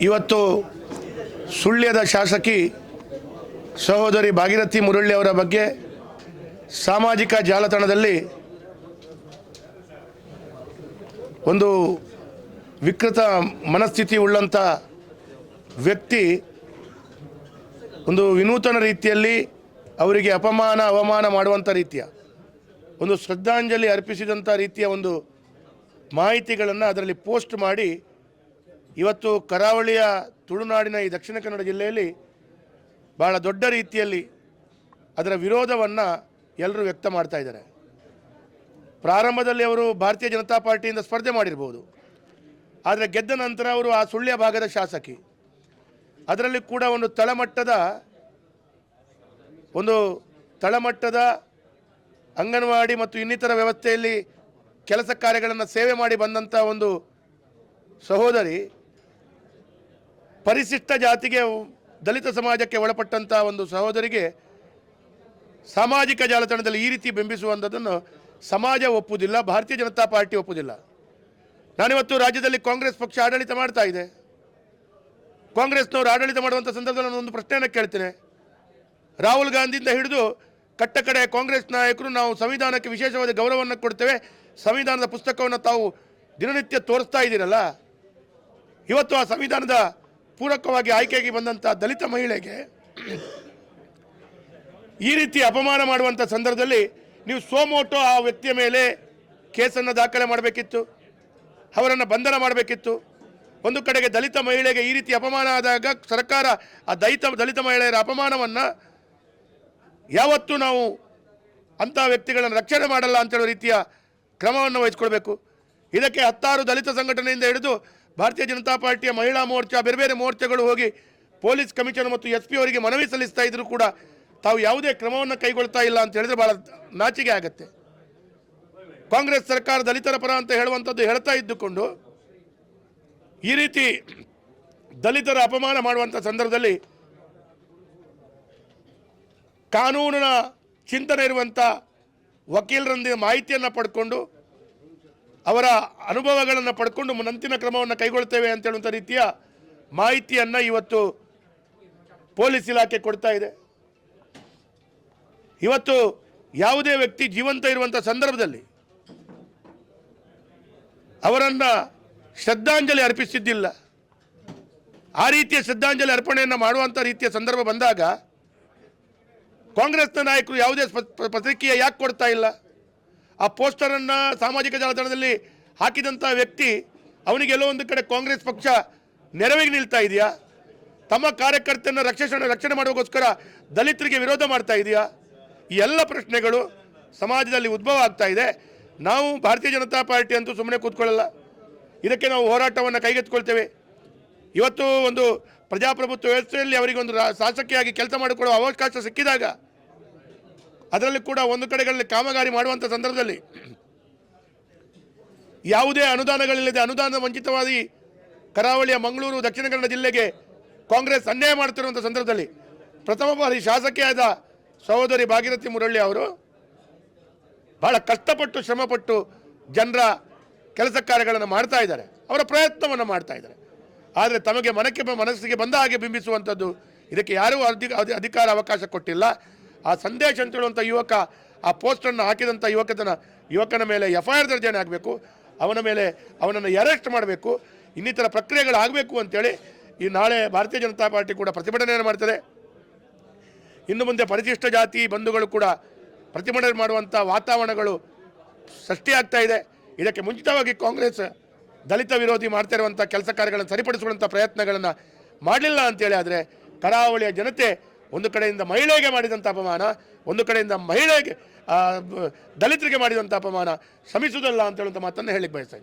ಇವತ್ತು ಸುಳ್ಯದ ಶಾಸಕಿ ಸಹೋದರಿ ಭಾಗೀರಥಿ ಮುರಳ್ಳಿ ಅವರ ಬಗ್ಗೆ ಸಾಮಾಜಿಕ ಜಾಲತಾಣದಲ್ಲಿ ಒಂದು ವಿಕೃತ ಮನಸ್ಥಿತಿ ಉಳ್ಳಂಥ ವ್ಯಕ್ತಿ ಒಂದು ವಿನೂತನ ರೀತಿಯಲ್ಲಿ ಅವರಿಗೆ ಅಪಮಾನ, ಅವಮಾನ ಮಾಡುವಂಥ ರೀತಿಯ, ಒಂದು ಶ್ರದ್ಧಾಂಜಲಿ ಅರ್ಪಿಸಿದಂಥ ರೀತಿಯ ಒಂದು ಮಾಹಿತಿಗಳನ್ನು ಅದರಲ್ಲಿ ಪೋಸ್ಟ್ ಮಾಡಿ ಇವತ್ತು ಕರಾವಳಿಯ ತುಳುನಾಡಿನ ಈ ದಕ್ಷಿಣ ಕನ್ನಡ ಜಿಲ್ಲೆಯಲ್ಲಿ ಭಾಳ ದೊಡ್ಡ ರೀತಿಯಲ್ಲಿ ಅದರ ವಿರೋಧವನ್ನು ಎಲ್ಲರೂ ವ್ಯಕ್ತ ಮಾಡ್ತಾ ಇದ್ದಾರೆ. ಪ್ರಾರಂಭದಲ್ಲಿ ಅವರು ಭಾರತೀಯ ಜನತಾ ಪಾರ್ಟಿಯಿಂದ ಸ್ಪರ್ಧೆ ಮಾಡಿರ್ಬೋದು. ಆದರೆ ಗೆದ್ದ ನಂತರ ಅವರು ಆ ಸುಳ್ಯ ಭಾಗದ ಶಾಸಕಿ. ಅದರಲ್ಲಿ ಕೂಡ ಒಂದು ತಳಮಟ್ಟದ ಒಂದು ತಳಮಟ್ಟದ ಅಂಗನವಾಡಿ ಮತ್ತು ಇನ್ನಿತರ ವ್ಯವಸ್ಥೆಯಲ್ಲಿ ಕೆಲಸ ಕಾರ್ಯಗಳನ್ನು ಸೇವೆ ಮಾಡಿ ಬಂದಂಥ ಒಂದು ಸಹೋದರಿ ಪರಿಶಿಷ್ಟ ಜಾತಿಗೆ ದಲಿತ ಸಮಾಜಕ್ಕೆ ಒಳಪಟ್ಟಂಥ ಒಂದು ಸಹೋದರಿಗೆ ಸಾಮಾಜಿಕ ಜಾಲತಾಣದಲ್ಲಿ ಈ ರೀತಿ ಬಿಂಬಿಸುವಂಥದ್ದನ್ನು ಸಮಾಜ ಒಪ್ಪುವುದಿಲ್ಲ ಭಾರತೀಯ ಜನತಾ ಪಾರ್ಟಿ ಒಪ್ಪುವುದಿಲ್ಲ ನಾನಿವತ್ತು ರಾಜ್ಯದಲ್ಲಿ ಕಾಂಗ್ರೆಸ್ ಪಕ್ಷ ಆಡಳಿತ ಮಾಡ್ತಾ ಇದೆ. ಕಾಂಗ್ರೆಸ್ನವರು ಆಡಳಿತ ಮಾಡುವಂಥ ಸಂದರ್ಭದಲ್ಲಿ ನಾನು ಒಂದು ಪ್ರಶ್ನೆಯನ್ನು ಕೇಳ್ತೇನೆ. ರಾಹುಲ್ ಗಾಂಧಿಯಿಂದ ಹಿಡಿದು ಕಟ್ಟ ಕಡೆ ಕಾಂಗ್ರೆಸ್ ನಾಯಕರು ನಾವು ಸಂವಿಧಾನಕ್ಕೆ ವಿಶೇಷವಾದ ಗೌರವವನ್ನು ಕೊಡ್ತೇವೆ. ಸಂವಿಧಾನದ ಪುಸ್ತಕವನ್ನು ತಾವು ದಿನನಿತ್ಯ ತೋರಿಸ್ತಾ ಇದ್ದೀರಲ್ಲ. ಇವತ್ತು ಆ ಸಂವಿಧಾನದ ಪೂರಕವಾಗಿ ಆಯ್ಕೆಗೆ ಬಂದಂಥ ದಲಿತ ಮಹಿಳೆಗೆ ಈ ರೀತಿ ಅಪಮಾನ ಮಾಡುವಂಥ ಸಂದರ್ಭದಲ್ಲಿ ನೀವು ಸೋಮೋಟೋ ಆ ವ್ಯಕ್ತಿಯ ಮೇಲೆ ಕೇಸನ್ನು ದಾಖಲೆ ಮಾಡಬೇಕಿತ್ತು, ಅವರನ್ನು ಬಂಧನ ಮಾಡಬೇಕಿತ್ತು. ಒಂದು ಕಡೆಗೆ ದಲಿತ ಮಹಿಳೆಗೆ ಈ ರೀತಿ ಅಪಮಾನ ಆದಾಗ ಸರ್ಕಾರ ಆ ದಲಿತ ದಲಿತ ಮಹಿಳೆಯರ ಅಪಮಾನವನ್ನು ಯಾವತ್ತೂ ನಾವು ಅಂಥ ವ್ಯಕ್ತಿಗಳನ್ನು ರಕ್ಷಣೆ ಮಾಡಲ್ಲ ಅಂತ ಹೇಳೋ ರೀತಿಯ ಕ್ರಮವನ್ನು ವಹಿಸ್ಕೊಳ್ಬೇಕು. ಇದಕ್ಕೆ ಹತ್ತಾರು ದಲಿತ ಸಂಘಟನೆಯಿಂದ ಹಿಡಿದು ಭಾರತೀಯ ಜನತಾ ಪಾರ್ಟಿಯ ಮಹಿಳಾ ಮೋರ್ಚಾ, ಬೇರೆ ಬೇರೆ ಮೋರ್ಚಾಗಳು ಹೋಗಿ ಪೊಲೀಸ್ ಕಮಿಷನರ್ ಮತ್ತು ಎಸ್ ಪಿ ಅವರಿಗೆ ಮನವಿ ಸಲ್ಲಿಸ್ತಾ ಇದ್ರು ಕೂಡ ತಾವು ಯಾವುದೇ ಕ್ರಮವನ್ನು ಕೈಗೊಳ್ತಾ ಇಲ್ಲ ಅಂತ ಹೇಳಿದ್ರೆ ಭಾಳ ನಾಚಿಕೆ ಆಗುತ್ತೆ. ಕಾಂಗ್ರೆಸ್ ಸರ್ಕಾರ ದಲಿತರ ಪರ ಅಂತ ಹೇಳುವಂಥದ್ದು ಹೇಳ್ತಾ ಇದ್ದುಕೊಂಡು ಈ ರೀತಿ ದಲಿತರ ಅಪಮಾನ ಮಾಡುವಂಥ ಸಂದರ್ಭದಲ್ಲಿ ಕಾನೂನಿನ ಚಿಂತನೆ ಇರುವಂಥ ವಕೀಲರೊಂದಿಗೆ ಮಾಹಿತಿಯನ್ನು ಪಡ್ಕೊಂಡು ಅವರ ಅನುಭವಗಳನ್ನು ಪಡ್ಕೊಂಡು ನಂತಿನ ಕ್ರಮವನ್ನು ಕೈಗೊಳ್ತೇವೆ ಅಂತ ಹೇಳುವಂಥ ರೀತಿಯ ಮಾಹಿತಿಯನ್ನು ಇವತ್ತು ಪೊಲೀಸ್ ಇಲಾಖೆ ಕೊಡ್ತಾ ಇದೆ. ಇವತ್ತು ಯಾವುದೇ ವ್ಯಕ್ತಿ ಜೀವಂತ ಇರುವಂಥ ಸಂದರ್ಭದಲ್ಲಿ ಅವರನ್ನು ಶ್ರದ್ಧಾಂಜಲಿ ಅರ್ಪಿಸಿದ್ದಿಲ್ಲ. ಆ ರೀತಿಯ ಶ್ರದ್ಧಾಂಜಲಿ ಅರ್ಪಣೆಯನ್ನು ಮಾಡುವಂಥ ರೀತಿಯ ಸಂದರ್ಭ ಬಂದಾಗ ಕಾಂಗ್ರೆಸ್ನ ನಾಯಕರು ಯಾವುದೇ ಪತ್ರಿಕೆಯ ಯಾಕೆ ಕೊಡ್ತಾ ಇಲ್ಲ? ಆ ಪೋಸ್ಟರನ್ನು ಸಾಮಾಜಿಕ ಜಾಲತಾಣದಲ್ಲಿ ಹಾಕಿದಂಥ ವ್ಯಕ್ತಿ, ಅವನಿಗೆ ಎಲ್ಲೋ ಒಂದು ಕಡೆ ಕಾಂಗ್ರೆಸ್ ಪಕ್ಷ ನೆರವಿಗೆ ನಿಲ್ತಾ ಇದೆಯಾ? ತಮ್ಮ ಕಾರ್ಯಕರ್ತನ ರಕ್ಷಣೆ ರಕ್ಷಣೆ ಮಾಡೋಕ್ಕೋಸ್ಕರ ದಲಿತರಿಗೆ ವಿರೋಧ ಮಾಡ್ತಾ ಇದೆಯಾ? ಈ ಎಲ್ಲ ಪ್ರಶ್ನೆಗಳು ಸಮಾಜದಲ್ಲಿ ಉದ್ಭವ ಆಗ್ತಾ ಇದೆ. ನಾವು ಭಾರತೀಯ ಜನತಾ ಪಾರ್ಟಿ ಅಂತೂ ಸುಮ್ಮನೆ ಕೂತ್ಕೊಳ್ಳಲ್ಲ. ಇದಕ್ಕೆ ನಾವು ಹೋರಾಟವನ್ನು ಕೈಗೆತ್ತಿಕೊಳ್ತೇವೆ. ಇವತ್ತು ಒಂದು ಪ್ರಜಾಪ್ರಭುತ್ವ ವ್ಯವಸ್ಥೆಯಲ್ಲಿ ಅವರಿಗೆ ಒಂದು ಶಾಸಕಿಯಾಗಿ ಕೆಲಸ ಮಾಡಿಕೊಳ್ಳುವ ಅವಕಾಶ ಸಿಕ್ಕಿದಾಗ ಅದರಲ್ಲಿ ಕೂಡ ಒಂದು ಕಡೆಗಳಲ್ಲಿ ಕಾಮಗಾರಿ ಮಾಡುವಂಥ ಸಂದರ್ಭದಲ್ಲಿ ಯಾವುದೇ ಅನುದಾನಗಳಿಲ್ಲದೆ ಅನುದಾನ ವಂಚಿತವಾಗಿ ಕರಾವಳಿಯ ಮಂಗಳೂರು, ದಕ್ಷಿಣ ಕನ್ನಡ ಜಿಲ್ಲೆಗೆ ಕಾಂಗ್ರೆಸ್ ಅನ್ಯಾಯ ಮಾಡ್ತಿರುವಂಥ ಸಂದರ್ಭದಲ್ಲಿ ಪ್ರಥಮ ಬಾರಿ ಶಾಸಕಿಯಾದ ಸಹೋದರಿ ಭಾಗೀರಥಿ ಮುರಳ್ಳಿ ಅವರು ಬಹಳ ಕಷ್ಟಪಟ್ಟು, ಶ್ರಮಪಟ್ಟು ಜನರ ಕೆಲಸ ಕಾರ್ಯಗಳನ್ನು ಮಾಡ್ತಾ ಇದ್ದಾರೆ. ಅವರ ಪ್ರಯತ್ನವನ್ನು ಮಾಡ್ತಾ ಇದ್ದಾರೆ. ಆದರೆ ತಮಗೆ ಮನಕ್ಕೆ ಮನಸ್ಸಿಗೆ ಬಂದ ಹಾಗೆ ಬಿಂಬಿಸುವಂಥದ್ದು ಇದಕ್ಕೆ ಯಾರೂ ಅಧಿ ಅಧಿ- ಅಧಿಕಾರ ಅವಕಾಶ ಕೊಟ್ಟಿಲ್ಲ. ಆ ಸಂದೇಶ ಅಂತ ಹೇಳುವಂಥ ಯುವಕ, ಆ ಪೋಸ್ಟನ್ನು ಹಾಕಿದಂಥ ಯುವಕತನ, ಯುವಕನ ಮೇಲೆ ಎಫ್ ಐ ಆರ್ ದರ್ಜೆನೇ ಆಗಬೇಕು, ಅವನ ಮೇಲೆ ಅವನನ್ನು ಅರೆಸ್ಟ್ ಮಾಡಬೇಕು, ಇನ್ನಿತರ ಪ್ರಕ್ರಿಯೆಗಳು ಆಗಬೇಕು ಅಂತೇಳಿ ಈ ನಾಳೆ ಭಾರತೀಯ ಜನತಾ ಪಾರ್ಟಿ ಕೂಡ ಪ್ರತಿಭಟನೆಯನ್ನು ಮಾಡ್ತದೆ. ಇನ್ನು ಮುಂದೆ ಪರಿಶಿಷ್ಟ ಜಾತಿ ಬಂಧುಗಳು ಕೂಡ ಪ್ರತಿಭಟನೆ ಮಾಡುವಂಥ ವಾತಾವರಣಗಳು ಸೃಷ್ಟಿಯಾಗ್ತಾ ಇದೆ. ಇದಕ್ಕೆ ಮುಂಚಿತವಾಗಿ ಕಾಂಗ್ರೆಸ್ ದಲಿತ ವಿರೋಧಿ ಮಾಡ್ತಾ ಇರುವಂಥ ಕೆಲಸ ಕಾರ್ಯಗಳನ್ನು ಸರಿಪಡಿಸುವಂಥ ಪ್ರಯತ್ನಗಳನ್ನು ಮಾಡಲಿಲ್ಲ ಅಂತೇಳಿ ಆದರೆ ಕರಾವಳಿಯ ಜನತೆ ಒಂದು ಕಡೆಯಿಂದ ಮಹಿಳೆಗೆ ಮಾಡಿದಂಥ ಅಪಮಾನ, ಒಂದು ಕಡೆಯಿಂದ ಮಹಿಳೆಗೆ ದಲಿತರಿಗೆ ಮಾಡಿದಂಥ ಅಪಮಾನ, ಶ್ರಮಿಸುವುದಲ್ಲ ಅಂತ ಹೇಳುವಂಥ ಮಾತನ್ನು ಹೇಳಿಕ್ಕೆ ಬಯಸ್ತಾ ಇದ್ದೀನಿ.